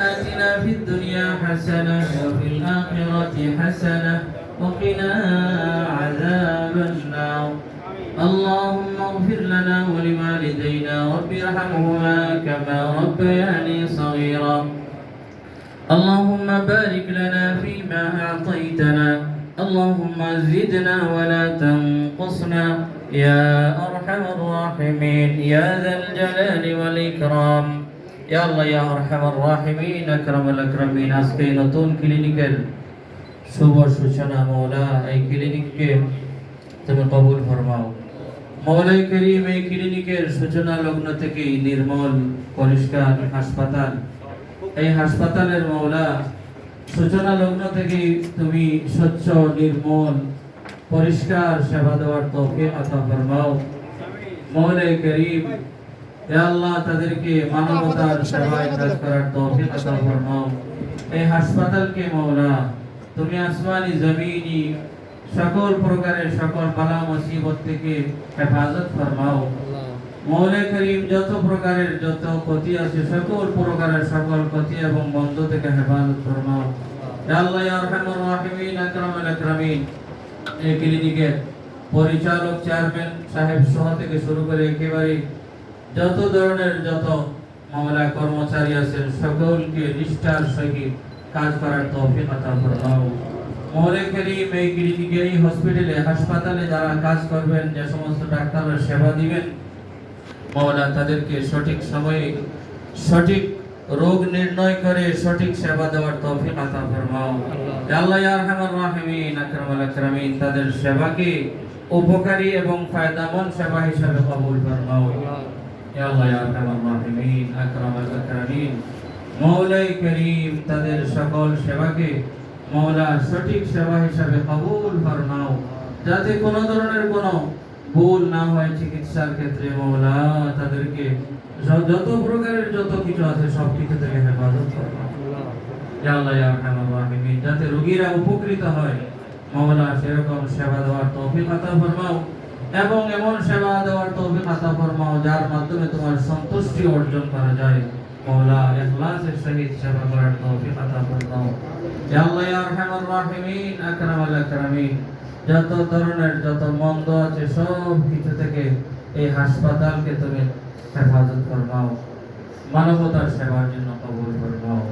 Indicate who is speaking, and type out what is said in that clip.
Speaker 1: آتنا في الدنيا حسنة وفي الآخرة حسنة وقنا عذاب النار. اللهم اغفر لنا ولوالدينا رب ارحمهما كما ربياني صغيرا. اللهم بارك لنا فيما أعطيتنا. اللهم زدنا ولا تنقصنا. يا أرحم الراحمين. يا ذا الجلال والإكرام. ইয়া আল্লাহ, ইয়া আরহামার রাহিমিন, আকরামুল আকরামিন, আজকে নতুন ক্লিনিকের শুভ সূচনা মৌলা, এই ক্লিনিককে তুমি কবুল ফরমাও। মৌলাই করিম, এই ক্লিনিকের সূচনা লগ্ন থেকেই নির্মল, পরিষ্কার হাসপাতাল। এই হাসপাতালের মৌলা, সূচনা লগ্ন থেকেই তুমি স্বচ্ছ, নির্মল, পরিষ্কার সেবা দেওয়ার তৌফিক আতা ফরমাও। মৌলাই করিম হে আল্লাহ, তাদেরকে মানবতার সেবায় কাজ করার তৌফিক ফরমাও। এই হাসপাতালকে মৌলা তুমি আসমানি জমিনি, সকল প্রকারের সকল বালা মুসিবত থেকে হেফাজত ফরমাও। মৌলে করিম, যত প্রকারের যত ক্ষতি আছে, সকল প্রকারের সকল ক্ষতি এবং বন্ধ থেকে হেফাজত ফরমাও। আল্লাহ আরহামুর রাহিমিন, আকরামুল আকরামিন। এই ক্লিনিকের পরিচালক চেয়ারম্যান সাহেব সহ থেকে শুরু করে একেবারে যত ধরনের যত মামলা কর্মচারী আছেন, সকলকে নিষ্ঠার সহিত কাজ করার তৌফিক আতা ফরমাও মৌলে করিম এই ক্লিনিকে এই হসপিটালে হাসপাতালে যারা কাজ করবেন, যে সমস্ত ডাক্তাররা সেবা দিবেন মৌলা তাদেরকে সঠিক সময়ে সঠিক রোগ নির্ণয় করে সঠিক সেবা দেওয়ার তৌফিক আতা ফরমাও আল্লাহ আরহামার রাহিমিন, আকরামাল তাদের সেবাকে উপকারী এবং ফায়দামন্দ সেবা হিসাবে কবুল ফরমাও করিম তাদের সকল সেবাকে সঠিক সেবা হিসাবে কবুল ফরমাও, যাতে কোনো ধরনের কোনো ভুল না হয় চিকিৎসার ক্ষেত্রে তাদেরকে যত প্রকারের যত কিছু আছে সব কিছু থেকে হেফাজত যাতে রোগীরা উপকৃত হয়, মৌলা সেরকম সেবা দেওয়ার তৌফিক আতা ফরমাও। এবং এমন সেবা দেওয়ার তৌফিক আতা ফরমাও যার মাধ্যমে তোমার সন্তুষ্টি অর্জন করা যায়। মৌলা ইখলাসের সহিত সেবা করার তৌফিক ফরমাও ইয়া আল্লাহ, ইয়া আরহামার রাহিমিন আকরামাল আকরামিন। যত ধরনের, যত মন্দ আছে সব কিছু থেকে এই হাসপাতালকে তুমি হেফাজত ফরমাও মানবতার সেবার জন্য কবুল ফরমাও